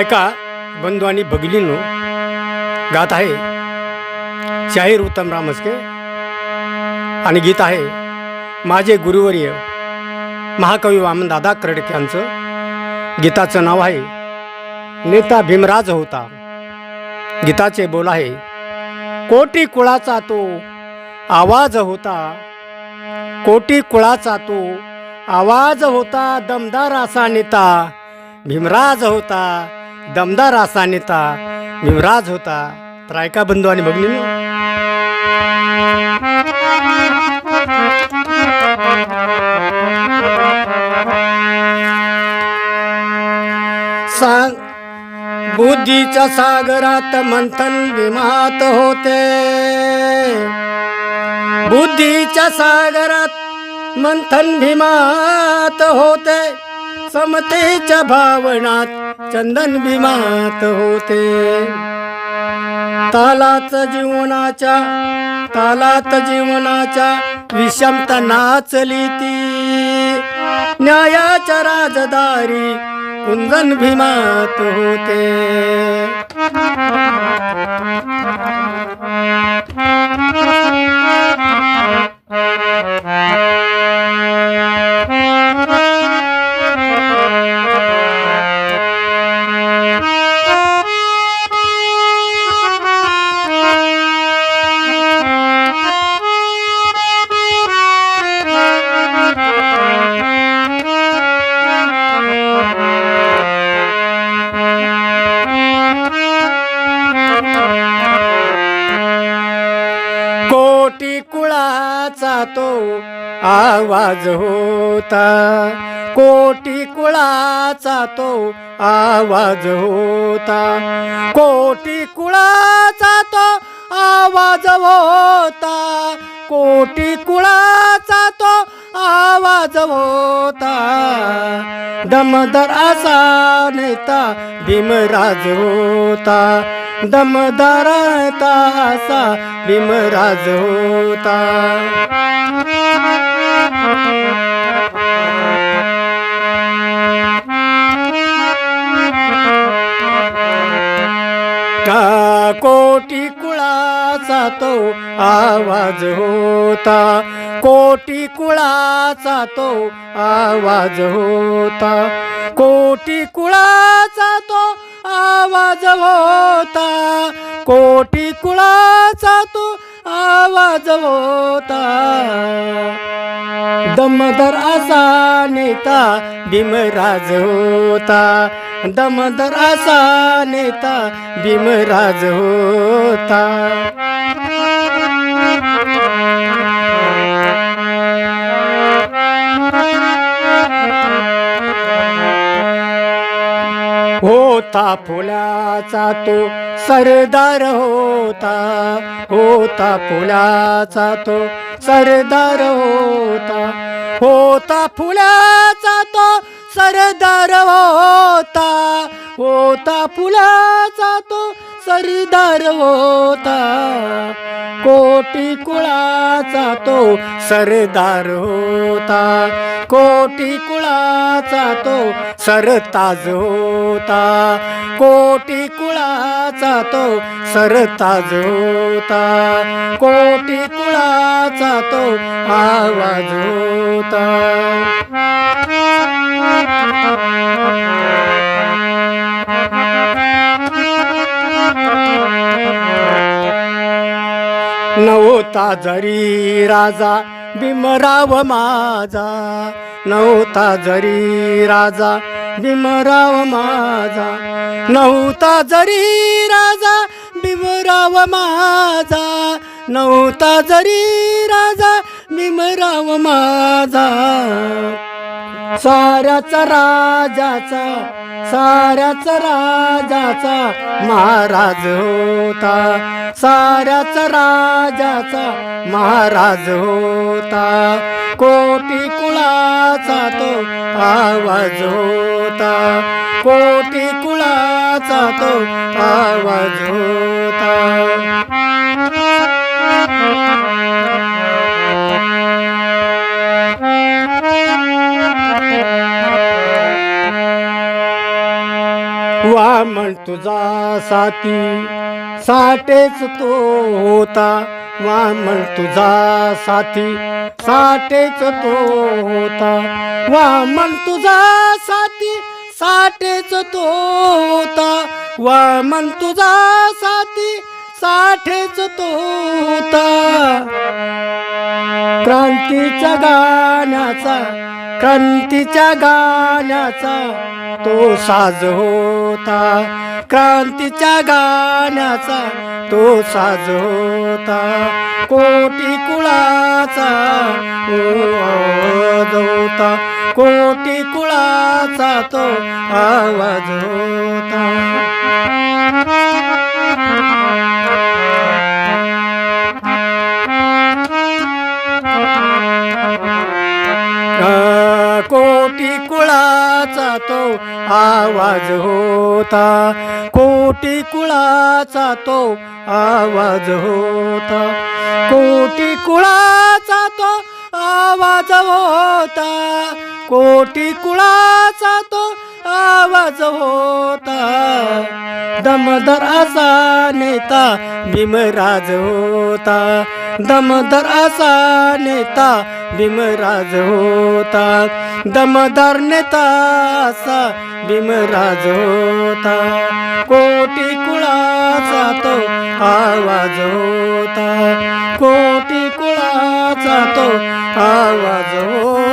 ऐका बंधू आणि भगिनींनो गात आहे शाहीर उत्तम रामस्के आणि गीत आहे माझे गुरुवर्य महाकवी वामनदादा कर्डक यांचं. गीताचं नाव आहे नेता भीमराज होता. गीताचे बोल आहे कोटी कुळाचा तो आवाज होता. कोटी कुळाचा तो आवाज होता. दमदार असा नेता भीमराज होता. दमदार असा नेता युवराज होता तर ऐका बंधू आणि बघणी सांग बुद्धीच्या सागरात मंथन विमात होते. बुद्धीच्या सागरात मंथन भीमात होते. समतेच्या भावनात चंदन भीमात होते. तालात जीवनाच्या तालात जीवनाच्या विषमता नाचली ती. न्यायाच्या राजदारी कुंदन भीमात होते. कोटी कुळाचा तो आवाज होता. कोटी कुळाचा तो आवाज होता. कोटी कुळाचा तो आवाज होता. कोटी कुळाचा तो आवाज होता. दमदर असा नेता भीमराज होता. दमदार तासा भीमराज होता. का कोटी कुळाचा तो आवाज होता? कोटी कुळाचा तो आवाज होता. कोटी कुळाचा तो आवाज होता. कोटी कुळाचा तो आवाज होता. दमदर असा नेता भीमराज होता. दमदर असा नेता भीमराज होता. होता फुलाचा तो सरदार होता होता फुलाचा तो सरदार होता होता फुलाचा तो सरदार होता होता फुलाचा तो सरदार होता. कोटी कुळाचा तो सरदार होता. कोटी कुळाचा तो सरताज होता. कोटी कुळाचा तो सरताज होता. कोटी कुळाचा तो आवाज होता. जरी राजा भीमराव माझा. नव्हता जरी राजा भीमराव माझा. नव्हता जरी राजा भीमराव माझा. नव्हता जरी राजा भीमराव माझा. साऱ्याच राजाचा साऱ्याच राजाचा महाराज होता. साऱ्याच राजाचा महाराज होता. कोटी कुळाचा तो आवाज होता. कोटी कुळाचा तो आवाज होता. तुझा साथी साठेच तो होता. वामन तुझा साथी साठेच तो होता. वामन तुझा साथी साठेच तो होता. वामन तुझा साथी साठेच तो होता. क्रांतीच्या गाण्याचा क्रांतीच्या गाण्याचा तो साज होता. क्रांतीच्या गाण्याचा तो साज होता. कोटी कुळाचा आवाज होता. कोटी कुळाचा तो आवाज होता. आ, आवाज होता. कोटी कुळाचा तो आवाज होता. कोटी कुळाचा तो आवाज होता. कोटी कुळाचा तो आवाज होता. दमदर असा नेता भीमराज होता. दमदर असा नेता भीमराज होता. दमदार नेता असा भीमराज होता. कोटी कुळाचा तो आवाज होता. कोटी कुळाचा तो आवाज होता.